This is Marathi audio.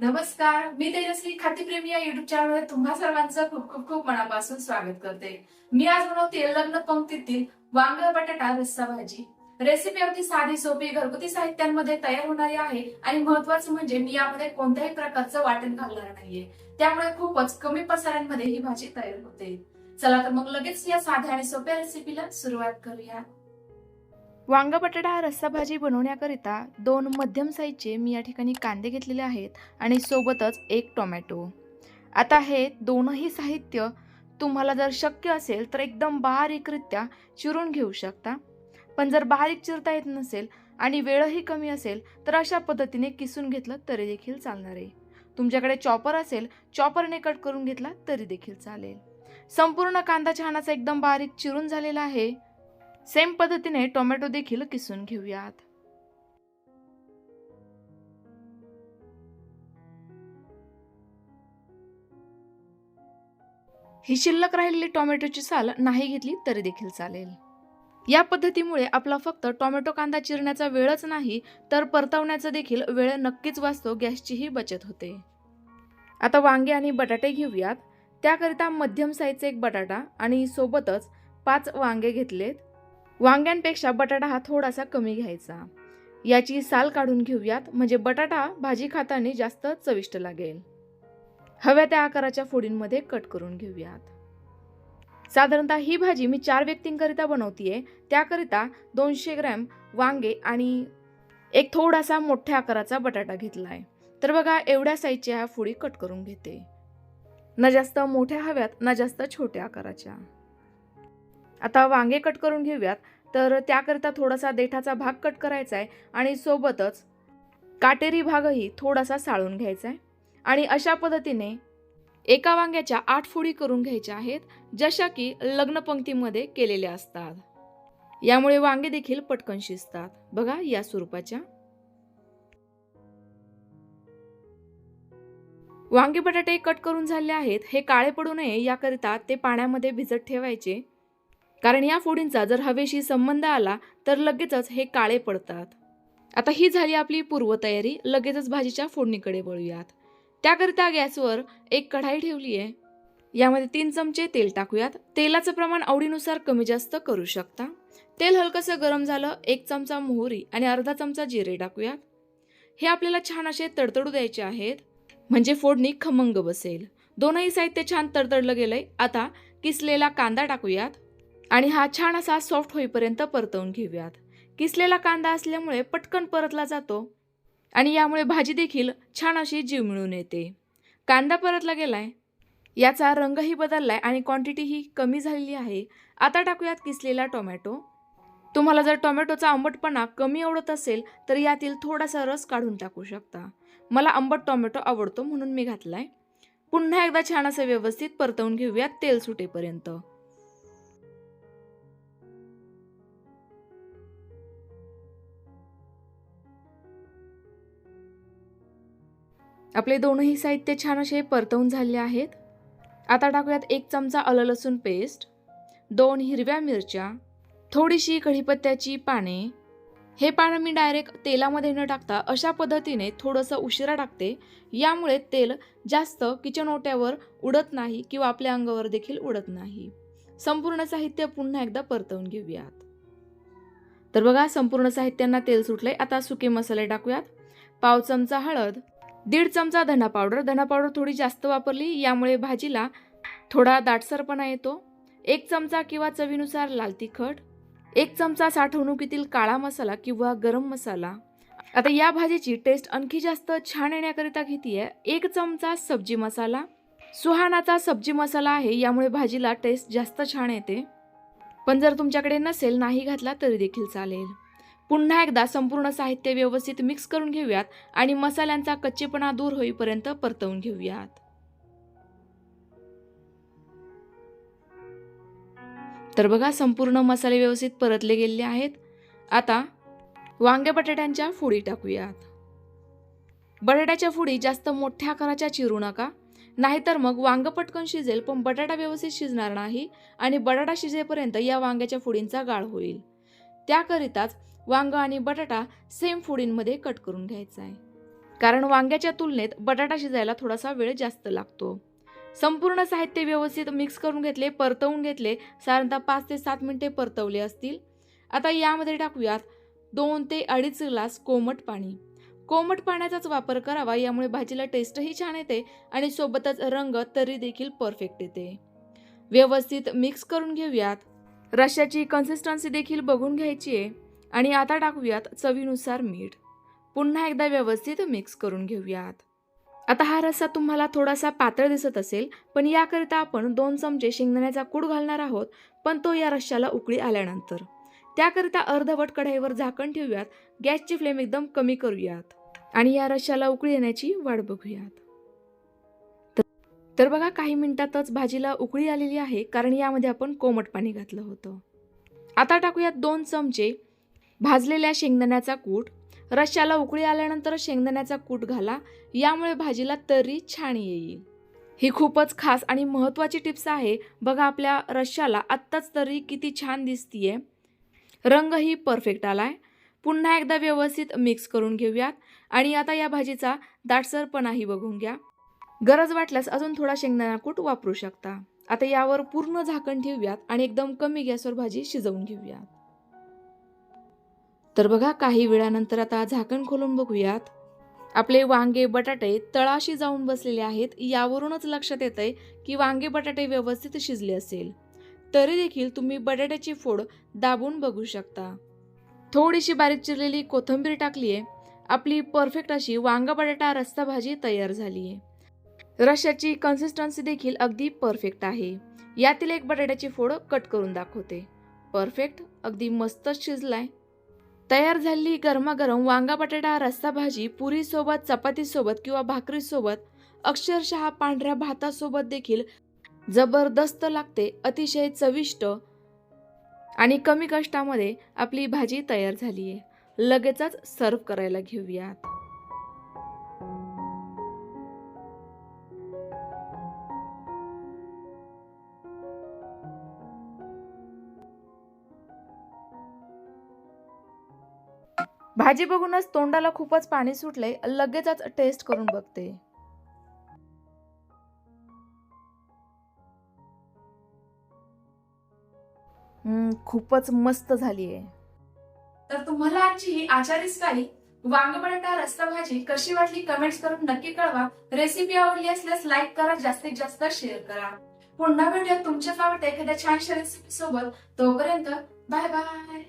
नमस्कार मी तेजस्वी खातीप्रेमी या युट्यूब चॅनलमध्ये तुम्हा सर्वांचं खूप खूप खूप मनापासून स्वागत करते. मी आज बनवते लग्न पंक्तीतील वांग बटाटा रस्सा भाजी. रेसिपी अगदी साधी सोपी घरगुती साहित्यांमध्ये तयार होणारी आहे आणि महत्वाचं म्हणजे मी यामध्ये कोणत्याही प्रकारचं वाटण घालणार नाहीये. त्यामुळे खूपच कमी पसाऱ्यांमध्ये ही भाजी तयार होते. चला तर मग लगेच या साध्या आणि सोप्या रेसिपीला सुरुवात करूया. वांग बटाटा रस्सा भाजी बनवण्याकरिता दोन मध्यम साईजचे मी या ठिकाणी कांदे घेतलेले आहेत आणि सोबतच एक टोमॅटो. आता हे दोनही साहित्य तुम्हाला जर शक्य असेल तर एकदम बारीकरित्या चिरून घेऊ शकता. पण जर बारीक चिरता येत नसेल आणि वेळही कमी असेल तर अशा पद्धतीने किसून घेतलं तरी देखील चालणार आहे. तुमच्याकडे चॉपर असेल चॉपरने कट करून घेतला तरी देखील चालेल. संपूर्ण कांदा छानाचा एकदम बारीक चिरून झालेला आहे. सेम पद्धतीने टोमॅटो देखील किसून घेऊयात. ही शिल्लक राहिलेली टोमॅटोची साल नाही घेतली तरी देखील चालेल. या पद्धतीमुळे आपला फक्त टोमॅटो कांदा चिरण्याचा वेळच नाही तर परतवण्याचा देखील वेळ नक्कीच वाचतो गॅसचीही बचत होते. आता वांगे आणि बटाटे घेऊयात. त्याकरिता मध्यम साईजचा एक बटाटा आणि सोबतच पाच वांगे घेतलेत. वांग्यांपेक्षा बटाटा हा थोडासा कमी घ्यायचा. याची साल काढून घेऊयात म्हणजे बटाटा भाजी खाताना जास्त चविष्ट लागेल. हव्या त्या आकाराच्या फोडींमध्ये कट करून घेऊयात. साधारणतः ही भाजी मी चार व्यक्तींकरिता बनवतीये त्याकरिता दोनशे ग्रॅम वांगे आणि एक थोडासा मोठ्या आकाराचा बटाटा घेतलाय. तर बघा एवढ्या साईजच्या ह्या फोडी कट करून घेते. न जास्त मोठ्या हव्यात ना जास्त छोट्या आकाराच्या. आता वांगे कट करून घेऊयात. तर त्याकरिता थोडासा देठाचा भाग कट करायचा आहे आणि सोबतच काटेरी भागही थोडासा साळून घ्यायचा आहे आणि अशा पद्धतीने एका वांग्याच्या आठ फोडी करून घ्यायच्या आहेत जशा की लग्नपंक्तीमध्ये केलेल्या असतात. यामुळे वांगे देखील पटकन शिजतात. बघा या स्वरूपाच्या. वांगे बटाटे कट करून झाले आहेत. हे काळे पडू नये याकरिता ते पाण्यामध्ये भिजत ठेवायचे. कारण या फोडींचा जर हवेशी संबंध आला तर लगेचच हे काळे पडतात. आता ही झाली आपली पूर्वतयारी. लगेचच भाजीच्या फोडणीकडे वळूयात. त्याकरिता गॅसवर एक कढाई ठेवली आहे. यामध्ये तीन चमचे तेल टाकूयात. तेलाचं प्रमाण आवडीनुसार कमी जास्त करू शकता. तेल हलकंसं गरम झालं एक चमचा मोहरी आणि अर्धा चमचा जिरे टाकूयात. हे आपल्याला छान असे तडतडू द्यायचे आहेत. म्हणजे फोडणी खमंग बसेल. दोनही साहित्य छान तडतडलं गेलंय. आता किसलेला कांदा टाकूयात. आणि हा छान असा सॉफ्ट होईपर्यंत परतवून घेऊयात. किसलेला कांदा असल्यामुळे पटकन परतला जातो आणि यामुळे भाजी देखील छान अशी जीव मिळून येते. कांदा परतला गेलाय. याचा रंगही बदललाय आणि क्वांटिटीही कमी झालेली आहे. आता टाकूयात किसलेला टोमॅटो. तुम्हाला जर टोमॅटोचा आंबटपणा कमी आवडत असेल तर यातील थोडासा रस काढून टाकू शकता. मला आंबट टोमॅटो आवडतो म्हणून मी घातलाय. पुन्हा एकदा छान असं व्यवस्थित परतवून घेऊयात तेल सुटेपर्यंत. आपले दोनही साहित्य छान असे परतवून झाले आहेत. आता टाकूयात एक चमचा आलं लसूण पेस्ट दोन हिरव्या मिरच्या थोडीशी कढीपत्त्याची पाने. हे पानं मी डायरेक्ट तेलामध्ये न टाकता अशा पद्धतीने थोडंसं उशिरा टाकते. यामुळे तेल जास्त किचन ओट्यावर उडत नाही किंवा आपल्या अंगावर देखील उडत नाही. संपूर्ण साहित्य पुन्हा एकदा परतवून घेऊयात. तर बघा संपूर्ण साहित्यांना तेल सुटलंय. आता सुके मसाले टाकूयात. पाव चमचा हळद दीड चमचा धना पावडर. धना पावडर थोडी जास्त वापरली यामुळे भाजीला थोडा दाटसरपणा येतो. एक चमचा किंवा चवीनुसार लाल तिखट एक चमचा साठवणुकीतील काळा मसाला किंवा गरम मसाला. आता या भाजीची टेस्ट आणखी जास्त छान येण्याकरिता घेते एक चमचा सब्जी मसाला. सुहानाचा सब्जी मसाला आहे यामुळे भाजीला टेस्ट जास्त छान येते. पण जर तुमच्याकडे नसेल नाही घातला तरी देखील चालेल. पुन्हा एकदा संपूर्ण साहित्य व्यवस्थित मिक्स करून घेऊयात आणि मसाल्यांचा कच्चेपणा दूर होईपर्यंत परतवून घेऊयात. तर बघा संपूर्ण मसाले व्यवस्थित परतले गेलेले आहेत. आता वांगे बटाट्यांच्या फोडी टाकूयात. बटाट्याच्या फोडी जास्त मोठ्या आकाराच्या चिरू नका नाहीतर मग वांग पटकन शिजेल पण बटाटा व्यवस्थित शिजणार नाही आणि बटाटा शिजेपर्यंत या वांग्याच्या फोडींचा गाळ होईल. त्याकरिताच वांग आणि बटाटा सेम फोडींमध्ये कट करून घ्यायचा आहे. कारण वांग्याच्या तुलनेत बटाटा शिजायला थोडासा वेळ जास्त लागतो. संपूर्ण साहित्य व्यवस्थित मिक्स करून घेतले परतवून घेतले साधारणतः पाच ते सात मिनिटे परतवले असतील. आता यामध्ये टाकूयात दोन ते अडीच ग्लास कोमट पाणी. कोमट पाण्याचाच वापर करावा यामुळे भाजीला टेस्टही छान येते आणि सोबतच रंग तरी देखील परफेक्ट येते. व्यवस्थित मिक्स करून घेऊयात. रश्याची कन्सिस्टन्सी देखील बघून घ्यायची आहे. आणि आता टाकूयात चवीनुसार मीठ. पुन्हा एकदा व्यवस्थित मिक्स करून घेऊयात. आता हा रस्सा तुम्हाला थोडासा पातळ दिसत असेल पण याकरिता आपण दोन चमचे शेंगदाण्याचा कूड घालणार आहोत पण तो या रश्श्याला उकळी आल्यानंतर. त्याकरिता अर्धवट कढाईवर झाकण ठेवूयात गॅसची फ्लेम एकदम कमी करूयात. आणि या रश्श्याला उकळी येण्याची वाट बघूयात. तर बघा काही मिनिटातच भाजीला उकळी आलेली आहे कारण यामध्ये आपण कोमट पाणी घातलं होतं. आता टाकूयात दोन चमचे भाजलेल्या शेंगदाण्याचा कूट रश्श्याला उकळी आल्यानंतर शेंगदाण्याचा कूट घाला यामुळे भाजीला तरी छान येईल. ही खूपच खास आणि महत्त्वाची टिप्स आहे. बघा आपल्या रश्श्याला आत्ताच तरी किती छान दिसतीये. रंगही परफेक्ट आलाय. पुन्हा एकदा व्यवस्थित मिक्स करून घेऊयात. आणि आता या भाजीचा दाटसरपणाही बघून घ्या. गरज वाटल्यास अजून थोडा शेंगदाणा कूट वापरू शकता. आता यावर पूर्ण झाकण ठेवूयात आणि एकदम कमी गॅसवर भाजी शिजवून घेऊयात. तर बघा काही वेळानंतर आता झाकण खोलून बघूयात. आपले वांगे बटाटे तळाशी जाऊन बसलेले आहेत. यावरूनच लक्षात येतंय की वांगे बटाटे व्यवस्थित शिजले असेल. तरी देखील तुम्ही बटाट्याची फोड दाबून बघू शकता. थोडीशी बारीक चिरलेली कोथिंबीर टाकली आहे आपली परफेक्ट अशी वांगा बटाटा रस्सा भाजी तयार झाली आहे रश्याची कन्सिस्टन्सी देखील अगदी परफेक्ट आहे. यातील एक बटाट्याची फोड कट करून दाखवते. परफेक्ट अगदी मस्तच शिजलाय. तयार झालेली गरमागरम वांगा बटाटा रस्सा भाजी पुरीसोबत चपातीसोबत किंवा भाकरीसोबत अक्षरशः पांढऱ्या भातासोबत देखील जबरदस्त लागते अतिशय चविष्ट आणि कमी कष्टामध्ये आपली भाजी तयार झाली आहे लगेचच सर्व करायला घेऊयात. भाजी बघूनच तोंडाला खूपच पाणी सुटले लगेचच टेस्ट करून बघते. खूपच मस्त झाली आहे तर तुम्हाला आजची ही आचारी स्टाईल वांग बटाटा रस्ता भाजी कशी वाटली कमेंट्स करून नक्की कळवा. रेसिपी आवडली असल्यास लाईक करा जास्तीत जास्त शेअर करा. पुन्हा भेटूया तुमच्याच आवडत्या एखाद्या छानशा रेसिपी सोबत. तोपर्यंत बाय बाय